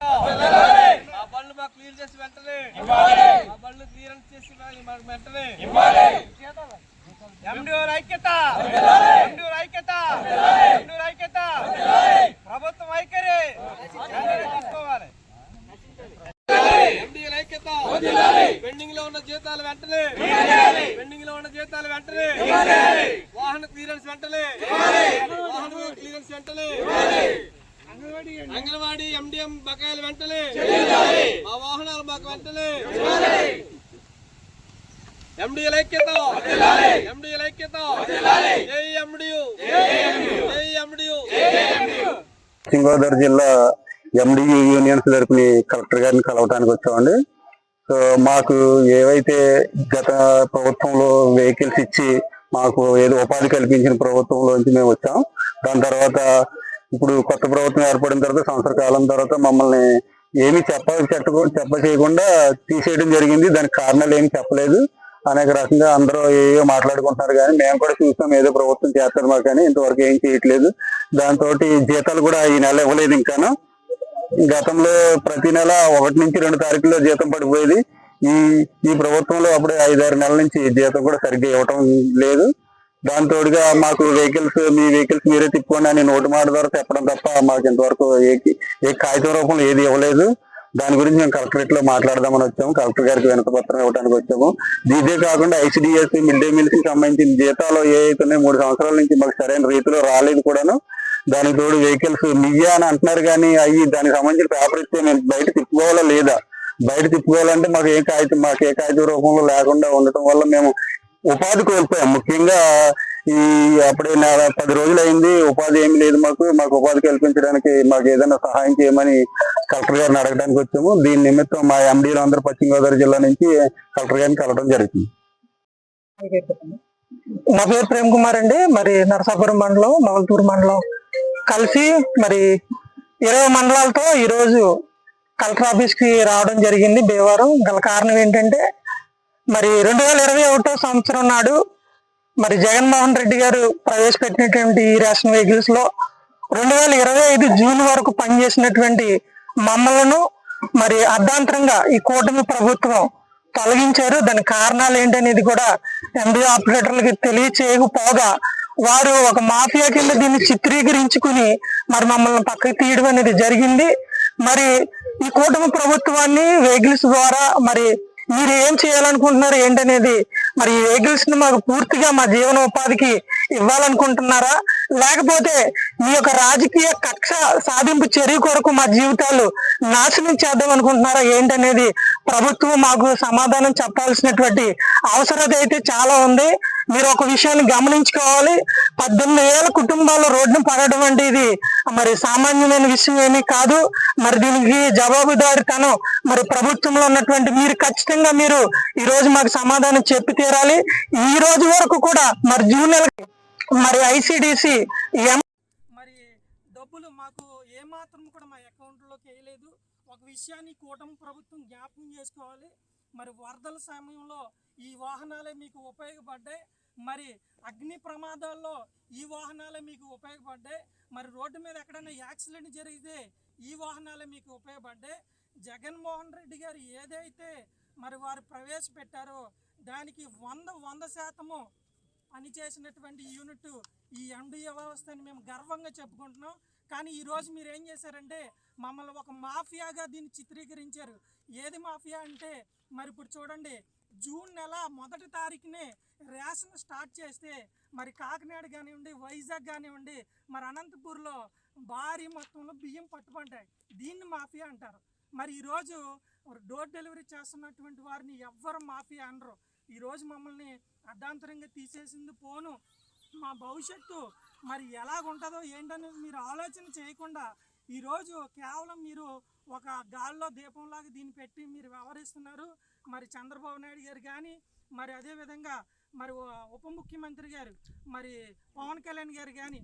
ఆ బళ్ళు మాకు క్లియర్ చేసి వెంటనే ఆ బళ్ళు క్లియరెన్స్ చేసి మాకు- మాకు వెంటనే ఎండిఓ ఐక్యత ఎండిఓ ఐక్యత ఎండిఓ ఐక్యత ప్రభుత్వం వైఖరి వెంటనే తీసుకోవాలి ఎండిఓ ఐక్యత పెండింగ్లో ఉన్న జీతాలు వెంటనే పెండింగ్లో ఉన్న జీతాలు వెంటనే వాహన క్లియరెన్స్ వెంటనే వాహన క్లియరెన్స్ వెంటనే అంగన్వాడీ ఎండిఎం బకాయిలు వెంటనే మా వాహనాలు మాకు వెంటనే ఎండిఎల్ ఐక్యత ఎండిఎల్ ఐక్యత. జై ఎండియు జై ఎండియు పశ్చిమ గోదావరి జిల్లా ఎండి యూనియన్స్ తరపుని కలెక్టర్ గారిని కలవటానికి వచ్చామండి. సో మాకు ఏవైతే గత ప్రభుత్వంలో వెహికల్స్ ఇచ్చి మాకు ఏదో ఉపాధి కల్పించిన ప్రభుత్వంలోంచి మేము వచ్చాం. దాని తర్వాత ఇప్పుడు కొత్త ప్రభుత్వం ఏర్పడిన తర్వాత సంవత్సర కాలం తర్వాత మమ్మల్ని ఏమీ చెప్ప చెప్ప చెప్ప చేయకుండా తీసేయడం జరిగింది. దానికి కారణాలు ఏమి చెప్పలేదు. అనేక రకంగా అందరూ ఏవో మాట్లాడుకుంటున్నారు కానీ మేము కూడా చూసాం ఏదో ప్రభుత్వం చేస్తారు మాకు కానీ ఇంతవరకు ఏం చేయట్లేదు. దాంతో జీతాలు కూడా ఈ నెల ఇవ్వలేదు ఇంకాను గతంలో ప్రతి నెల ఒకటి నుంచి రెండు తారీఖుల్లో జీతం పడిపోయేది. ఈ ఈ ప్రభుత్వంలో అప్పుడే ఐదారు నెలల నుంచి జీతం కూడా సరిగ్గా ఇవ్వటం లేదు. దానితోడుగా మాకు వెహికల్స్ మీ వెహికల్స్ మీరే తిప్పుకోండి అని నోటు మాట ద్వారా చెప్పడం తప్ప మాకు ఇంతవరకు ఏ ఏ కాగితం రూపంలో ఏది ఇవ్వలేదు. దాని గురించి మేము కలెక్టరేట్లో మాట్లాడదామని వచ్చాము. కలెక్టర్ గారికి వెనుక పత్రం ఇవ్వడానికి వచ్చాము. ఇదే కాకుండా ఐసిడిఎస్ మిడ్ డే మీల్స్కి సంబంధించిన జీతాలు ఏ అయితే మూడు సంవత్సరాల నుంచి మాకు సరైన రీతిలో రాలేదు కూడాను. దానికి తోడు వెహికల్స్ మియ్యా అని అంటున్నారు కానీ అవి దానికి సంబంధించిన పేపర్ ఇస్తే మేము బయట తిప్పుకోవాలా లేదా? బయట తిప్పుకోవాలంటే మాకు ఏ కాగితం మాకు ఏ కాగితం రూపంలో లేకుండా ఉండటం వల్ల మేము ఉపాధి కోల్పోయాం. ముఖ్యంగా ఈ అప్పుడే నా పది రోజులు అయింది ఉపాధి ఏమి లేదు మాకు. మాకు ఉపాధి కల్పించడానికి మాకు ఏదైనా సహాయం చేయమని కలెక్టర్ గారిని అడగడానికి వచ్చాము. దీని నిమిత్తం మా ఎండీలు అందరూ పశ్చిమ గోదావరి జిల్లా నుంచి కలెక్టర్ గారిని కలవడం జరుగుతుంది నా పేరు ప్రేమ్ కుమార్ అండి. మరి నరసాపురం మండలం మొగల్తూరు మండలం. కలిసి మరి ఇరవై మండలాలతో ఈరోజు కలెక్టర్ ఆఫీస్కి రావడం జరిగింది భీమవరం గల కారణం ఏంటంటే మరి రెండు వేల ఇరవై ఒకటో సంవత్సరం నాడు మరి జగన్మోహన్ రెడ్డి గారు ప్రవేశపెట్టినటువంటి ఈ రేషన్ వెహికల్స్లో రెండు వేల ఇరవై ఐదు జూన్ వరకు పనిచేసినటువంటి మమ్మలను మరి అర్ధాంతరంగా ఈ కూటమి ప్రభుత్వం తొలగించారు. దాని కారణాలు ఏంటనేది కూడా ఎంబీ ఆపరేటర్లకి తెలియచేయకపోగా వారు ఒక మాఫియా కింద దీన్ని చిత్రీకరించుకుని మరి మమ్మల్ని పక్కకి తీయడం అనేది జరిగింది. మరి ఈ కూటమి ప్రభుత్వాన్ని వెహికల్స్ ద్వారా మరి మీరు ఏం చేయాలనుకుంటున్నారు ఏంటనేది? మరి ఈ వెహికల్స్ని మాకు పూర్తిగా మా జీవనోపాధికి ఇవ్వాలనుకుంటున్నారా? లేకపోతే మీ యొక్క రాజకీయ కక్ష సాధింపు చర్య కొరకు మా జీవితాలు నాశనం చేద్దాం అనుకుంటున్నారా ఏంటనేది ప్రభుత్వం మాకు సమాధానం చెప్పాల్సినటువంటి అవసరత అయితే చాలా ఉంది. మీరు ఒక విషయాన్ని గమనించుకోవాలి. పద్దెనిమిది వేల కుటుంబాలు రోడ్డును పడడం అంటే ఇది మరి సామాన్యమైన విషయం ఏమీ కాదు. మరి దీనికి జవాబుదారితనం మరి ప్రభుత్వంలో ఉన్నటువంటి మీరు ఖచ్చితంగా మీరు ఈ రోజు మాకు సమాధానం చెప్పి తీరాలి. ఈ రోజు వరకు కూడా మరి జూన్ నెల మరి ఐసిడిసి మరి డబ్బులు మాకు ఏమాత్రం కూడా మా అకౌంట్లోకి వేయలేదు. ఒక విషయాన్ని కూటమి ప్రభుత్వం జ్ఞాపకం చేసుకోవాలి. మరి వరదల సమయంలో ఈ వాహనాలే మీకు ఉపయోగపడ్డాయి. మరి అగ్ని ప్రమాదాల్లో ఈ వాహనాలే మీకు ఉపయోగపడ్డాయి. మరి రోడ్డు మీద ఎక్కడైనా యాక్సిడెంట్ జరిగితే ఈ వాహనాలే మీకు ఉపయోగపడ్డాయి. జగన్మోహన్ రెడ్డి గారు ఏదైతే మరి వారు ప్రవేశపెట్టారో దానికి వంద వంద శాతము పనిచేసినటువంటి యూనిట్ ఈ ఎండిఏ వ్యవస్థని మేము గర్వంగా చెప్పుకుంటున్నాం. కానీ ఈరోజు మీరు ఏం చేశారంటే మమ్మల్ని ఒక మాఫియాగా దీన్ని చిత్రీకరించారు. ఏది మాఫియా అంటే మరి ఇప్పుడు చూడండి జూన్ నెల మొదటి తారీఖునే రేషన్ స్టార్ట్ చేస్తే మరి కాకినాడ కానివ్వండి వైజాగ్ కానివ్వండి మరి అనంతపూర్లో భారీ మొత్తంలో బియ్యం పట్టుకుంటాయి దీన్ని మాఫియా అంటారు. మరి ఈరోజు డోర్ డెలివరీ చేస్తున్నటువంటి వారిని ఎవ్వరు మాఫియా అనరు. ఈరోజు మమ్మల్ని అర్ధాంతరంగా తీసేసింది పోను. మా భవిష్యత్తు మరి ఎలాగుంటుందో ఏంటనేది మీరు ఆలోచన చేయకుండా ఈరోజు కేవలం మీరు ఒక గాల్లో దీపంలాగా దీన్ని పెట్టి మీరు వ్యవహరిస్తున్నారు. మరి చంద్రబాబు నాయుడు గారు కానీ మరి అదేవిధంగా మరి ఉప ముఖ్యమంత్రి గారు మరి పవన్ కళ్యాణ్ గారు కానీ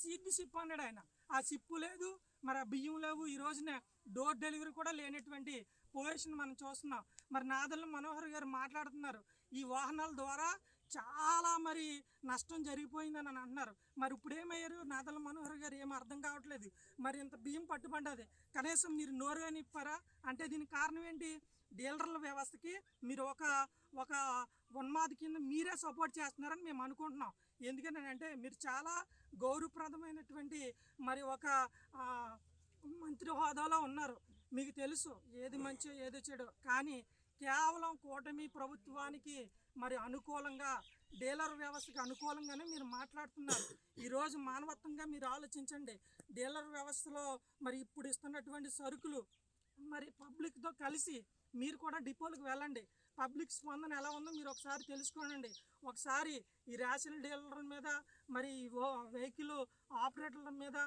సిగ్గు సిప్పు అన్నాడు ఆయన. ఆ సిప్పు లేదు మరి ఆ బియ్యం లేవు. ఈ రోజున డోర్ డెలివరీ కూడా లేనటువంటి పొజిషన్ మనం చూస్తున్నాం. మరి నాదల్ మనోహర్ గారు మాట్లాడుతున్నారు. ఈ వాహనాల ద్వారా చాలా మరి నష్టం జరిగిపోయిందని అని అంటున్నారు. మరి ఇప్పుడు ఏమయ్యారు నాదల మనోహర్ గారు ఏం అర్థం కావట్లేదు. మరి ఇంత బియ్యం పట్టుబడ్డది కనీసం మీరు నోరు అని ఇప్పారా అంటే దీనికి కారణం ఏంటి? డీలర్ల వ్యవస్థకి మీరు ఒక ఒక ఉన్మాది కింద మీరే సపోర్ట్ చేస్తున్నారని మేము అనుకుంటున్నాం. ఎందుకని అంటే మీరు చాలా గౌరవప్రదమైనటువంటి మరి ఒక మంత్రి హోదాలో ఉన్నారు. మీకు తెలుసు ఏది మంచి ఏది చెడు. కానీ కేవలం కూటమి ప్రభుత్వానికి మరి అనుకూలంగా డీలర్ వ్యవస్థకి అనుకూలంగానే మీరు మాట్లాడుతున్నారు. ఈరోజు మానవత్వంగా మీరు ఆలోచించండి. డీలర్ వ్యవస్థలో మరి ఇప్పుడు ఇస్తున్నటువంటి సరుకులు మరి పబ్లిక్తో కలిసి మీరు కూడా డిపోలకు వెళ్ళండి. పబ్లిక్ స్పందన ఎలా ఉందో మీరు ఒకసారి తెలుసుకోనండి. ఒకసారి ఈ రేషన్ డీలర్ల మీద మరి ఈ వెహికల్ ఆపరేటర్ల మీద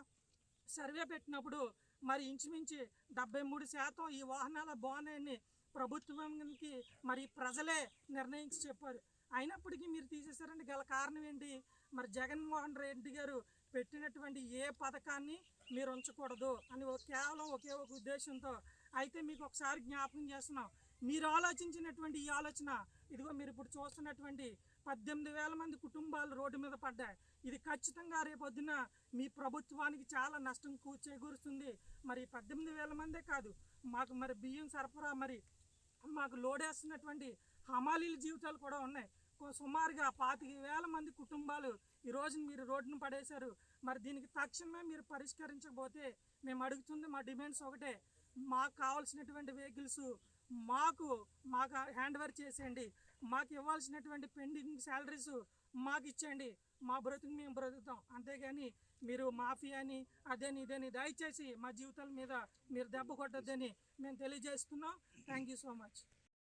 సర్వే పెట్టినప్పుడు మరి ఇంచుమించి డెబ్బై మూడు శాతం ఈ వాహనాల బాగున్నాయని ప్రభుత్వానికి మరి ప్రజలే నిర్ణయించి చెప్పారు. అయినప్పటికీ మీరు తీసేశారంటే గల కారణం ఏంటి? మరి జగన్మోహన్ రెడ్డి గారు పెట్టినటువంటి ఏ పథకాన్ని మీరు ఉంచకూడదు అని ఒక- కేవలం ఒకే ఒక ఉద్దేశంతో అయితే మీకు ఒకసారి జ్ఞాపకం చేస్తున్నాం. మీరు ఆలోచించినటువంటి ఈ ఆలోచన ఇదిగో మీరు ఇప్పుడు చూస్తున్నటువంటి పద్దెనిమిది వేల మంది కుటుంబాలు రోడ్డు మీద పడ్డాయి. ఇది ఖచ్చితంగా రేపొద్దున మీ ప్రభుత్వానికి చాలా నష్టం చేకూరుస్తుంది. మరి పద్దెనిమిది వేల మందే కాదు మాకు మరి బియ్యం సరఫరా మరి మాకు లోడేస్తున్నటువంటి హమాలీల జీవితాలు కూడా ఉన్నాయి. సుమారుగా పాతిక వేల మంది కుటుంబాలు ఈ మీరు రోడ్డును పడేశారు. మరి దీనికి తక్షణమే మీరు పరిష్కరించకపోతే మేము అడుగుతుంది మా డిమాండ్స్ ఒకటే. మాకు కావాల్సినటువంటి వెహికల్స్ మాకు మాకు హ్యాండ్ ఓవర్ చేసేయండి. మాకు ఇవ్వాల్సినటువంటి పెండింగ్ శాలరీస్ మాకు ఇచ్చేయండి. మా బ్రతుకు మేము బ్రతుకుతాం. అంతేగాని మీరు మాఫియాని అదేని ఇదేని దయచేసి మా జీవితాల మీద మీరు దెబ్బ కొట్టద్దని మేము తెలియజేస్తున్నాం. Thank you so much